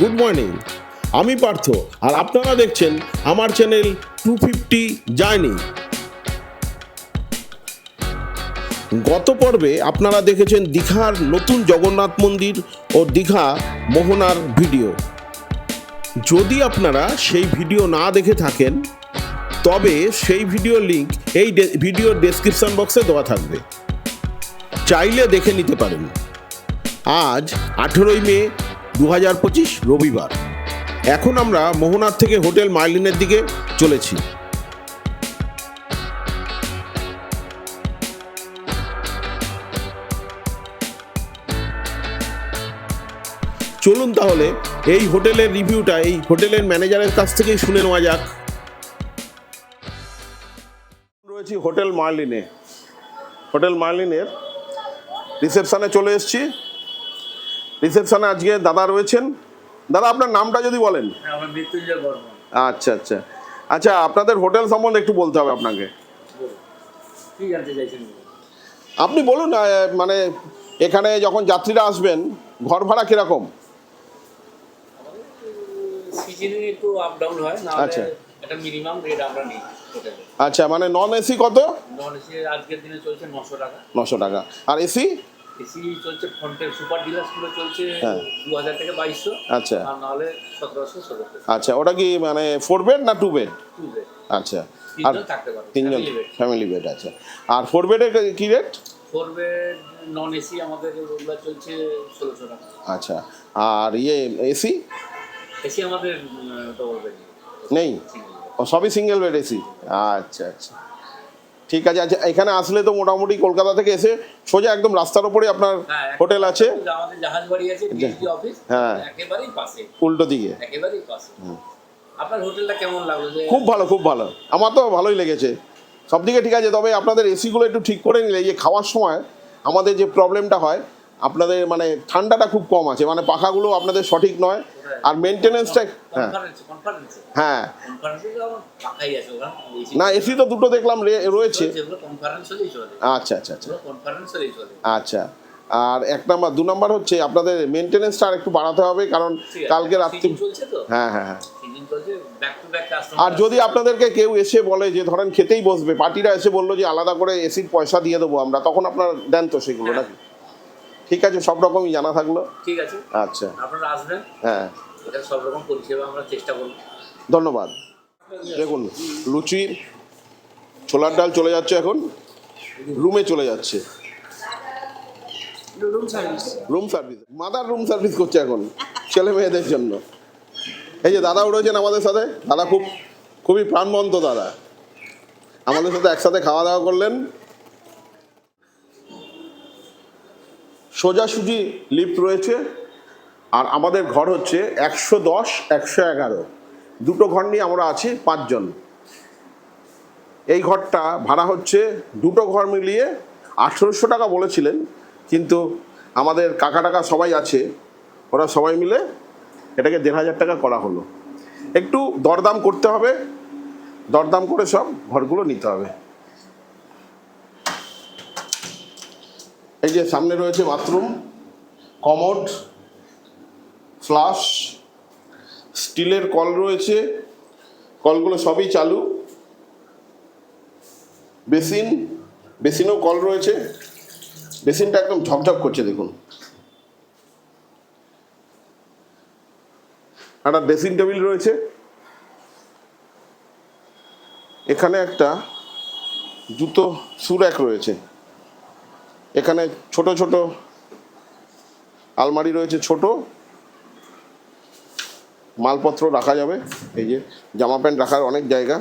Good morning আমি পার্থ, আর আপনারা দেখছেন আমার চ্যানেল টু ফিফটি জার্নি গত পর্বে আপনারা দেখেছেন দীঘার নতুন জগন্নাথ মন্দির ও দীঘা মোহনার ভিডিও। যদি আপনারা সেই ভিডিও না দেখে থাকেন, তবে সেই ভিডিও লিংক এই ভিডিওর ডেসক্রিপশন বক্সে দেওয়া থাকবে। চাইলে দেখে নিতে পারেন। আজ আঠেরোই মে দু হাজার পঁচিশ রবিবার। এখন আমরা মোহনার থেকে হোটেল মার্লিনের দিকে চলেছি। চলুন তাহলে এই হোটেলের রিভিউটা এই হোটেলের ম্যানেজারের কাছ থেকেই শুনে নেওয়া যাক। রয়েছি হোটেল মার্লিনে। হোটেল মার্লিনের রিসেপশনে চলে এসেছি। রিসেপশনে আজকে দাদা রয়েছেন। দাদা আপনার নামটা যদি বলেন। বর্মন। আচ্ছা আচ্ছা। আচ্ছা আপনাদের হোটেল সম্বন্ধে একটু বলতে হবে আপনাকে। আপনি বলুন মানে এখানে যখন যাত্রীরা আসবেন ঘর ভাড়া কীরকম? আচ্ছা। একটা মিনিমাম রেট আমরা নিই আচ্ছা মানে নন এসি কত? নন এসি আজকের দিনে চলছে নশো টাকা। নশো টাকা। আর এসি এসি চলছে ফ্রন্টের সুপার ডিলাক্সগুলো চলছে হ্যাঁ। দু হাজার থেকে বাইশশো আচ্ছা। আর নাহলে আচ্ছা ওটা কি মানে ফোর বেড না টু বেড টু বেড আচ্ছা আর তিনজন ফ্যামিলি বেড আছে আর ফোর বেডের কি rate four bed non AC আমাদের ওগুলো চলছে টাকা। আচ্ছা আর ইয়ে এসি এসি আমাদের ডবল বেড নেই? ও সবই সিঙ্গেল বেড এসি আচ্ছা আচ্ছা। ঠিক আছে আচ্ছা এখানে আসলে তো মোটামুটি কলকাতা থেকে এসে সোজা একদম রাস্তার উপরে আপনার হ্যাঁ, হোটেল আছে। আমাদের জাহাজ বাড়ি আছে অফিস হ্যাঁ। একেবারেই পাশে। উল্টো দিকে। একেবারেই পাশে। আপনার হোটেলটা কেমন লাগল খুব ভালো খুব ভালো। আমার তো ভালোই লেগেছে। সব দিকে ঠিক আছে তবে আপনাদের এসিগুলো একটু ঠিক করে নিলে যে খাওয়ার সময় আমাদের যে প্রবলেমটা হয় আপনাদের মানে ঠান্ডাটা খুব কম আছে মানে পাখাগুলো আপনাদের সঠিক নয় আর মেনটেনেন্সটা হ্যাঁ। হ্যাঁ। না এসি তো দুটো দেখলাম রয়েছে। আচ্ছা আচ্ছা আচ্ছা। আচ্ছা। আর এক নাম্বার দু নাম্বার হচ্ছে আপনাদের মেনটেনেন্সটা আর একটু বাড়াতে হবে কারণ কালকে রাত্রি হ্যাঁ হ্যাঁ হ্যাঁ। আর যদি আপনাদেরকে কেউ এসে বলে যে ধরেন খেতেই বসবে পার্টিরা এসে বলল যে আলাদা করে এসির পয়সা দিয়ে দেবো আমরা তখন আপনার দেন তো সেগুলো নাকি? ঠিক আছে সব রকমই জানা থাকল? ঠিক আছে। আচ্ছা। আপনারা আসবেন। হ্যাঁ। এখানে সব রকম পরিষেবা আমরা চেষ্টা করব। ধন্যবাদ। দেখুন লুচি ছোলার ডাল চলে যাচ্ছে এখন। রুমে চলে যাচ্ছে। Room service room service mother room service করছে এখন ছেলে মেয়েদের জন্য। এই যে দাদা উঠেছেন আমাদের সাথে দাদা খুব খুবই প্রাণবন্ত দাদা। আমাদের সাথে একসাথে খাওয়া দাওয়া করলেন। সোজাসুজি লিফট রয়েছে, আর আমাদের ঘর হচ্ছে একশো দশ, একশো এগারো। দুটো ঘর নিয়ে আমরা আছি পাঁচজন। এই ঘরটা ভাড়া হচ্ছে দুটো ঘর মিলিয়ে আঠেরোশো টাকা বলেছিলেন, কিন্তু আমাদের কাকা টাকা সবাই আছে, ওরা সবাই মিলে এটাকে দেড় হাজার টাকা করা হলো। একটু দরদাম করতে হবে, দরদাম করে সব ঘরগুলো নিতে হবে। এই যে সামনে রয়েছে বাথরুম, কমোড, ফ্লাশ, স্টিলের কল রয়েছে, কলগুলো সবই চালু। বেসিন, বেসিনেও কল রয়েছে। বেসিনটা একদম ঝকঝক করছে, দেখুন। একটা ড্রেসিং টেবিল রয়েছে। এখানে একটা জুতো সুরেক রয়েছে। এখানে ছোট ছোট আলমারি রয়েছে, ছোট। মালপত্র রাখা যাবে, এই যে জামা প্যান্ট রাখার অনেক জায়গা।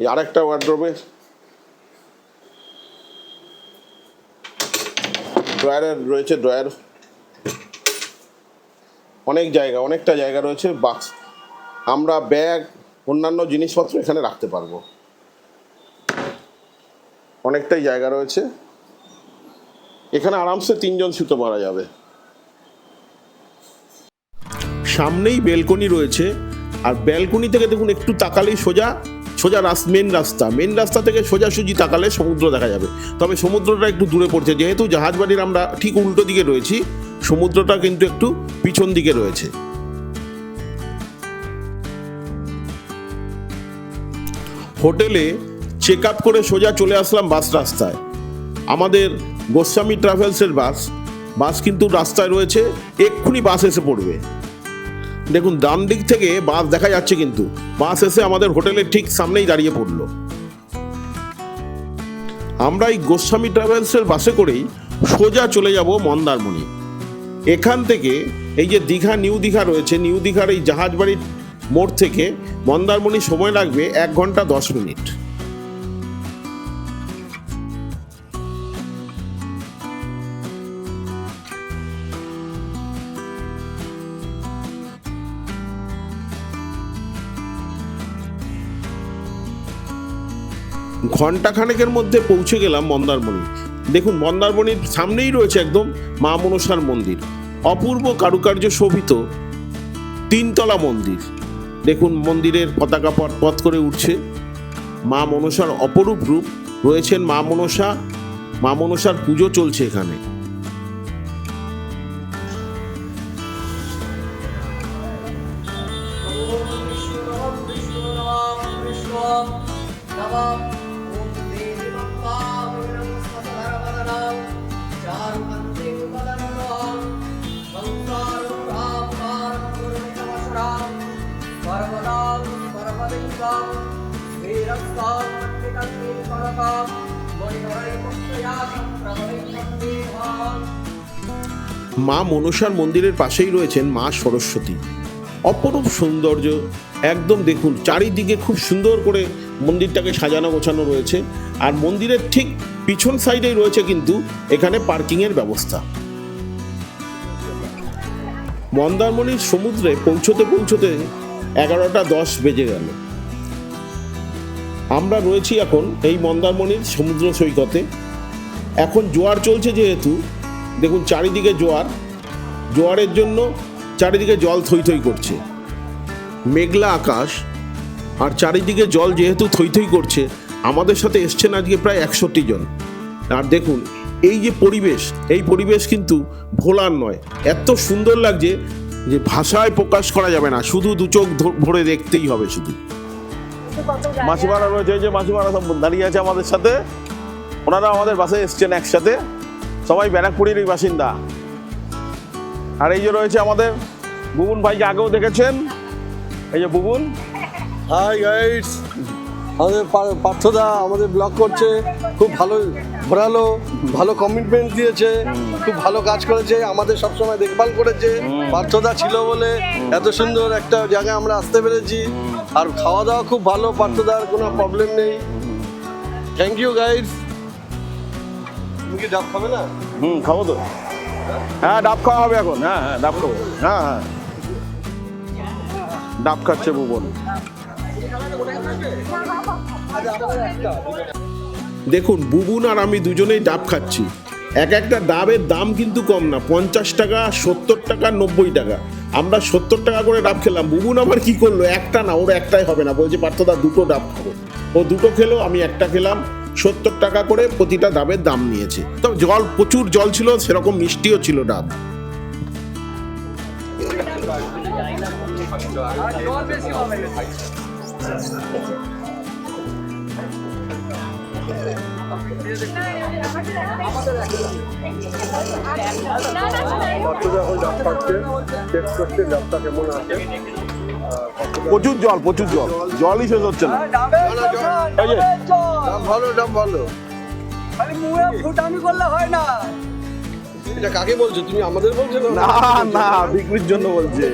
এই আরেকটা ওয়ার্ড্রোবে ড্রয়ারের রয়েছে ড্রয়ার অনেক জায়গা, অনেকটা জায়গা রয়েছে বাক্স আমরা ব্যাগ অন্যান্য জিনিসপত্র এখানে রাখতে পারব। অনেকটাই জায়গা রয়েছে। এখানে আরামসে তিনজন শুতে পারা যাবে। সামনেই বেলকনি রয়েছে। আর ব্যালকনি থেকে দেখুন, একটু তাকালেই সোজা সোজা রাস মেন রাস্তা। মেন রাস্তা থেকে সোজাসুজি তাকালে সমুদ্র দেখা যাবে। তবে সমুদ্রটা একটু দূরে পড়ছে। যেহেতু জাহাজবাড়ির আমরা ঠিক উল্টো দিকে রয়েছি, সমুদ্রটা কিন্তু একটু পিছন দিকে রয়েছে। হোটেলে চেক আপ করে সোজা চলে আসলাম বাস রাস্তায়। আমাদের গোস্বামী ট্রাভেলসের বাস বাস কিন্তু রাস্তায় রয়েছে, এক্ষুনি বাস এসে পড়বে। দেখুন, ডান দিক থেকে বাস দেখা যাচ্ছে কিন্তু, বাস এসে আমাদের হোটেলের ঠিক সামনেই দাঁড়িয়ে পড়ল। আমরা এই গোস্বামী ট্রাভেলসের বাসে করেই সোজা চলে যাব মন্দারমণি। এখান থেকে এই যে দীঘা, নিউ দীঘা রয়েছে, নিউ দীঘার এই জাহাজবাড়ির মোড় থেকে মন্দারমণি সময় লাগবে এক ঘণ্টা দশ মিনিট। ঘণ্টা খানেকের মধ্যে পৌঁছে গেলাম মন্দারমণি। দেখুন, মন্দারমণির সামনেই রয়েছে একদম মা মনসার মন্দির। অপূর্ব কারুকার্য শোভিত তিনতলা মন্দির। দেখুন, মন্দিরের পতাকা পথ পথ করে উঠছে। মা মনসার অপরূপ রূপ। রয়েছেন মা মনসা। মা মনসার পুজো চলছে এখানে। মা মনসার মন্দিরের পাশেই রয়েছেন মা সরস্বতী। অপরূপ সৌন্দর্য, একদম দেখুন, চারিদিকে খুব সুন্দর করে মন্দিরটাকে সাজানো গোছানো রয়েছে। আর মন্দিরের ঠিক পিছন সাইডেই রয়েছে কিন্তু এখানে পার্কিংয়ের ব্যবস্থা। মন্দারমণির সমুদ্রে পৌঁছতে পৌঁছতে এগারোটা দশ বেজে গেল। আমরা রয়েছি এখন এই মন্দারমণির সমুদ্র সৈকতে। এখন জোয়ার চলছে যেহেতু, দেখুন চারিদিকে জোয়ার, জোয়ারের জন্য চারিদিকে জল থই থই করছে। মেঘলা আকাশ, আর চারিদিকে জল যেহেতু থই থই করছে, আমাদের সাথে এসছেন আজকে প্রায় একষট্টি জন। আর দেখুন, এই যে পরিবেশ, এই পরিবেশ কিন্তু ভোলার নয়। এত সুন্দর লাগছে যে ভাষায় প্রকাশ করা যাবে না, শুধু দু চোখ ভরে দেখতেই হবে শুধু। মাসিমারা রয়েছে যে মাসিমারা দাঁড়িয়ে আছে আমাদের সাথে। ওনারা আমাদের বাসে এসছেন একসাথে। সবাই ব্যারাকপুরের বাসিন্দা। আর এই যে রয়েছে আমাদের বুবুন ভাইকে আগেও দেখেছেন? এই যে বুবুন। হাই গাইডস আমাদের পার্থদা আমাদের ব্লগ করছে খুব ভালো ঘোরালো ভালো কমিটমেন্ট দিয়েছে খুব ভালো কাজ করেছে আমাদের সবসময় দেখভাল করেছে। পার্থদা ছিল বলে এত সুন্দর একটা জায়গায় আমরা আসতে পেরেছি। আর খাওয়া দাওয়া খুব ভালো পার্থদার কোনো প্রবলেম নেই। থ্যাংক ইউ গাইডস তুমি কি ডাব খাবে না? হুম খাব তো। হ্যাঁ ডাব খাওয়া হবে এখন। হ্যাঁ হ্যাঁ ডাব খাব। হ্যাঁ হ্যাঁ। ডাব খাচ্ছে ভুবন। দেখুন বুবুন আর আমি দুজনেই ডাব খাচ্ছি। এক একটা ডাবের দাম কিন্তু কম না। পঞ্চাশ টাকা সত্তর টাকা নব্বই টাকা। আমরা সত্তর টাকা করে ডাব খেলাম। বুবুন আবার কি করল? একটা না ওর একটাই হবে না। বলছে পার্থদা দুটো ডাব খাব। ও দুটো খেলো আমি একটা খেলাম। সত্তর টাকা করে প্রতিটা ডাবের দাম নিয়েছে। তবে জল প্রচুর জল ছিল সেরকম মিষ্টিও ছিল ডাব। এখন খাচ্ছে। টেস্ট করছে ডাবটা কেমন আছে? প্রচুর জল প্রচুর জল। জলই শেষ হচ্ছে না। এই যে। ভালো ডাব ভালো। খালি মুখে ফুটানি করলে হয় না। এটা কাকে বলছো? তুমি আমাদের বলছো না? না বিক্রির জন্য বলছে।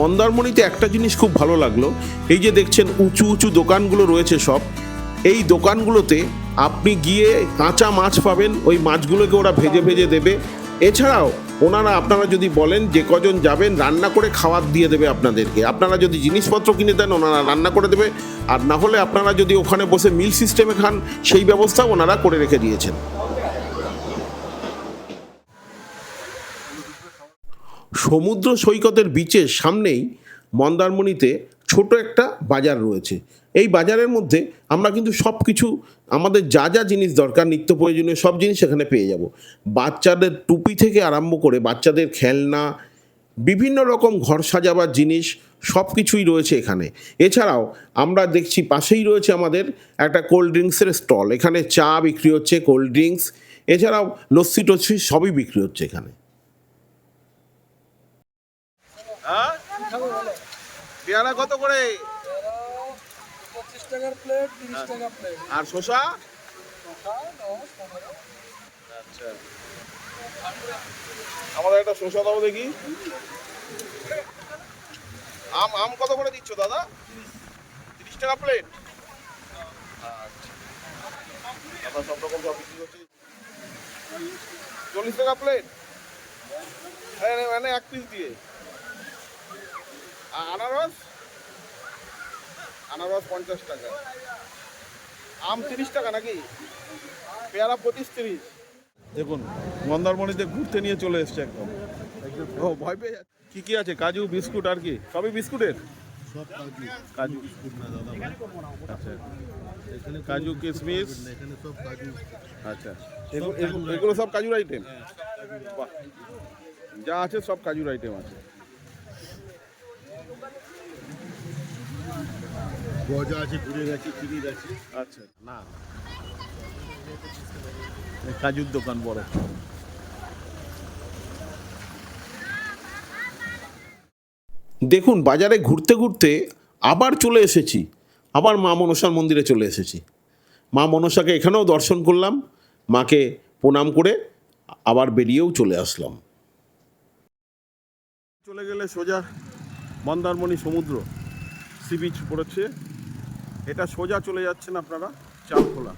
মন্দারমণিতে একটা জিনিস খুব ভালো লাগল, এই যে দেখছেন উঁচু উঁচু দোকানগুলো রয়েছে সব, এই দোকানগুলোতে আপনি গিয়ে কাঁচা মাছ পাবেন, ওই মাছগুলোকে ওরা ভেজে ভেজে দেবে। এছাড়াও ওনারা, আপনারা যদি বলেন যে কজন যাবেন, রান্না করে খাবার দিয়ে দেবে আপনাদেরকে। আপনারা যদি জিনিসপত্র কিনে দেন, ওনারা রান্না করে দেবে। আর না হলে আপনারা যদি ওখানে বসে মিল সিস্টেমে খান, সেই ব্যবস্থা ওনারা করে রেখে দিয়েছেন। সমুদ্র সৈকতের বিচের সামনেই মন্দারমণিতে ছোট একটা বাজার রয়েছে। এই বাজারের মধ্যে আমরা কিন্তু সব কিছু আমাদের যা যা জিনিস দরকার, নিত্য প্রয়োজনীয় সব জিনিস এখানে পেয়ে যাব। বাচ্চাদের টুপি থেকে আরম্ভ করে বাচ্চাদের খেলনা, বিভিন্ন রকম ঘর সাজাবার জিনিস সব কিছুই রয়েছে এখানে। এছাড়াও আমরা দেখছি পাশেই রয়েছে আমাদের একটা কোল্ড ড্রিঙ্কসের স্টল। এখানে চা বিক্রি হচ্ছে, কোল্ড ড্রিঙ্কস। এছাড়াও লস্যি টস্যি সবই বিক্রি হচ্ছে এখানে। পেয়ারা কত করে? টাকার প্লেট টাকা প্লেট আর শসা? আমাদের একটা শসা দাও দেখি। আম আম কত করে দিচ্ছ দাদা? তিরিশ টাকা প্লেট দাদা সব রকম সব বিক্রি করছে। চল্লিশ টাকা প্লেট মানে এক পিস দিয়ে। আনারস আনারস পঞ্চাশ টাকা। আম তিরিশ টাকা নাকি? পেয়ারা পঁচিশ তিরিশ। দেখুন মন্দারমণিতে ঘুরতে নিয়ে চলে এসছে একদম। ও ভয় পেয়ে যাচ্ছে কি কি আছে? কাজু বিস্কুট আর কি? সবই বিস্কুটের? সব কাজু। কাজু। বিস্কুট না দাদা আচ্ছা। এখানে কাজু কিশমিশ এখানে সব কাজু। আচ্ছা। এগুলো- সব কাজুর আইটেম যা আছে সব কাজুর আইটেম আছে। গজা আছে ঘুরে গেছে চিনি আছে। আচ্ছা। না। কাজুর দোকান বড়। দেখুন বাজারে ঘুরতে ঘুরতে আবার চলে এসেছি। আবার মা মনসার মন্দিরে চলে এসেছি। মা মনসাকে এখানেও দর্শন করলাম মাকে প্রণাম করে আবার বেরিয়েও চলে আসলাম। চলে গেলে সোজা মন্দারমণি সমুদ্র সি বিচ পড়েছে। এটা সোজা চলে যাচ্ছেন আপনারা চালখোলা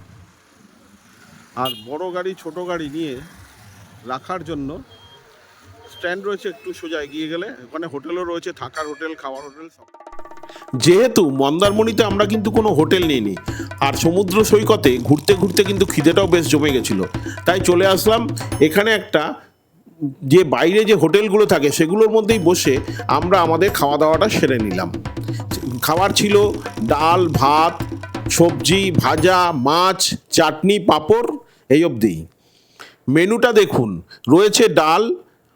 আর বড় গাড়ি, ছোট গাড়ি নিয়ে রাখার জন্য স্ট্যান্ড রয়েছে একটু সোজা এগিয়ে গেলে। ওখানে হোটেলও রয়েছে, থাকার হোটেল, খাওয়ার হোটেল সব। যেহেতু মন্দারমণিতে আমরা কিন্তু কোনো হোটেল নিইনি, আর সমুদ্র সৈকতে ঘুরতে ঘুরতে কিন্তু খিদেটাও বেশ জমে গেছিল। তাই চলে আসলাম এখানে একটা যে বাইরে যে হোটেলগুলো থাকে সেগুলোর মধ্যেই বসে আমরা আমাদের খাওয়া দাওয়াটা সেরে নিলাম। খাবার ছিল ডাল, ভাত, সবজি, ভাজা, মাছ, চাটনি, পাঁপড় এই অবধি। মেনুটা দেখুন, রয়েছে ডাল,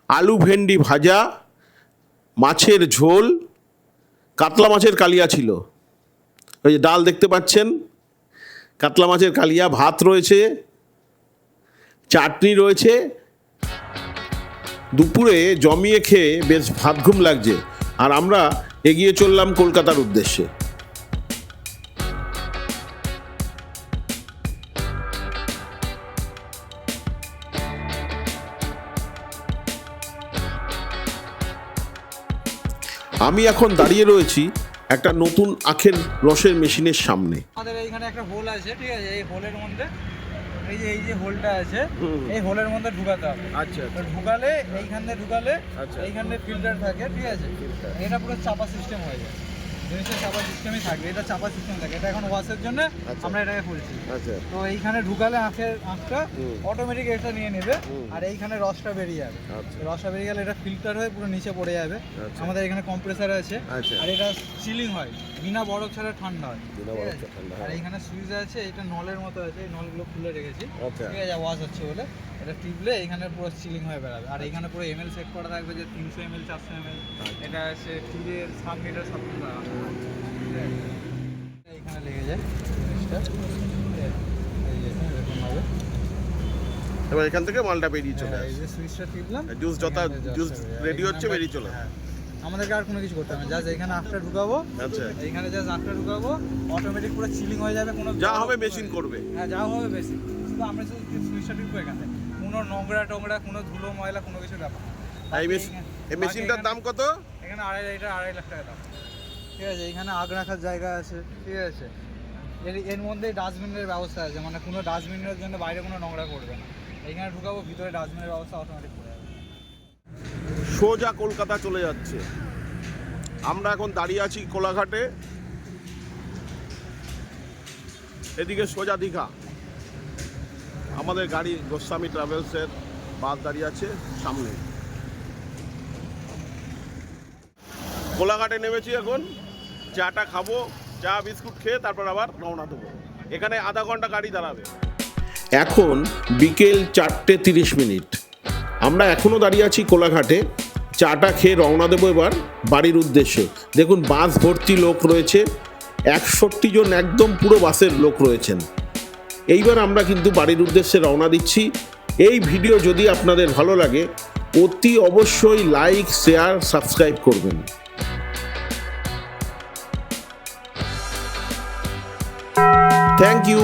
আলু ভেন্ডি ভাজা, মাছের ঝোল, কাতলা মাছের কালিয়া ছিল। ওই যে ডাল দেখতে পাচ্ছেন, কাতলা মাছের কালিয়া, ভাত রয়েছে, চাটনি রয়েছে দুপুরে জমিয়ে খেয়ে বেশ ভাত ঘুম লাগছে। আর আমরা এগিয়ে চললাম কলকাতার উদ্দেশ্যে। আমি এখন দাঁড়িয়ে রয়েছি একটা নতুন আখের রসের মেশিনের সামনে। আমাদের একটা হোল আছে, ঠিক আছে? এই হোলের মধ্যে এই যে এই যে হোলটা আছে এই হোলের মধ্যে ঢুকাতে হবে। আচ্ছা তো ঢুকালে এইখান দিয়ে ঢুকালে আচ্ছা। এইখানে ফিল্টার থাকে ঠিক আছে? এটা পুরো চাপা সিস্টেম হয়ে যায়। জিনিসটা চাপা সিস্টেমই থাকবে। এটা চাপা সিস্টেম থাকে। এটা এখন ওয়াশের জন্য আচ্ছা। আমরা এটাকে খুলছি। আচ্ছা। তো এইখানে ঢুকালে আখের আখটা হুম। অটোমেটিক এটা নিয়ে নেবে আর এইখানে রসটা বেরিয়ে যাবে। আচ্ছা। রসটা বেরিয়ে গেলে এটা ফিল্টার হয়ে পুরো নিচে পড়ে যাবে। আমাদের এখানে কম্প্রেসার আছে। আর এটা চিলিং হয়। বিনা বরফ ছাড়া ঠান্ডা হয়। আর এইখানে সুইচ আছে এটা নলের মতো আছে। এই নলগুলো খুলে রেখেছি। ঠিক আছে ওয়াশ হচ্ছে বলে। এটা টিপলে এখানে পুরো চিলিং হয়ে বেড়াবে। আর এখানে পুরো এমএল সেট করা থাকবে যে তিনশো এমএল চারশো এমএল। এটা আছে টিভের সাব মিটার সব কিছু লেগে যায় এবার এখান থেকে মালটা বেরিয়ে চলে হ্যাঁ, এই যে সুইচটা টিপলাম। জুস যথা জুস রেডি হচ্ছে বেরিয়ে চলে হ্যাঁ। আমাদেরকে আর কোনো কিছু করতে হবে না। জাস্ট এখানে আফটার ঢুকাবো। আচ্ছা। এইখানে জাস্ট আফটার ঢুকাবো। অটোমেটিক পুরো চিলিং হয়ে যাবে কোনো যা হবে মেশিন করবে। হ্যাঁ যা হবে বেশি শুধু আমরা শুধু সুইচটা টিপবো এখানে। কোনো নোংরা টোংরা কোনো ধুলো ময়লা কোনো কিছু ব্যাপার এই মেশিন মেশিনটার দাম কত? এখানে- এখানে আড়াই লিটার আড়াই লাখ টাকা দাম। ঠিক আছে, এখানে আগ রাখার জায়গা আছে, ঠিক আছে। এর এর মধ্যেই ডাস্টবিনের ব্যবস্থা আছে মানে কোনো ডাস্টবিনের জন্য বাইরে কোনো নোংরা করবে না। এখানে ঢুকাবো, ভিতরে ডাস্টবিনের ব্যবস্থা অটোমেটিক করে যাবে সোজা কলকাতা চলে যাচ্ছে। আমরা এখন দাঁড়িয়ে আছি কোলাঘাটে। এদিকে সোজা দীঘা। আমাদের গাড়ি গোস্বামী ট্রাভেলসের বাস দাঁড়িয়ে আছে সামনে। কোলাঘাটে নেমেছি এখন। চাটা খাব, চা, বিস্কুট খেয়ে তারপর আবার রওনা দেবো। এখানে আধা ঘণ্টা গাড়ি দাঁড়াবে। এখন বিকেল চারটে তিরিশ মিনিট। আমরা এখনও দাঁড়িয়ে আছি কোলাঘাটে। চাটা খেয়ে রওনা দেবো এবার বাড়ির উদ্দেশ্যে। দেখুন, বাস ভর্তি লোক রয়েছে। একষট্টি জন একদম পুরো বাসের লোক রয়েছেন। এইবার আমরা কিন্তু বাড়ির উদ্দেশ্যে রওনা দিচ্ছি। এই ভিডিও যদি আপনাদের ভালো লাগে, অতি অবশ্যই লাইক, শেয়ার, সাবস্ক্রাইব করবেন। Thank you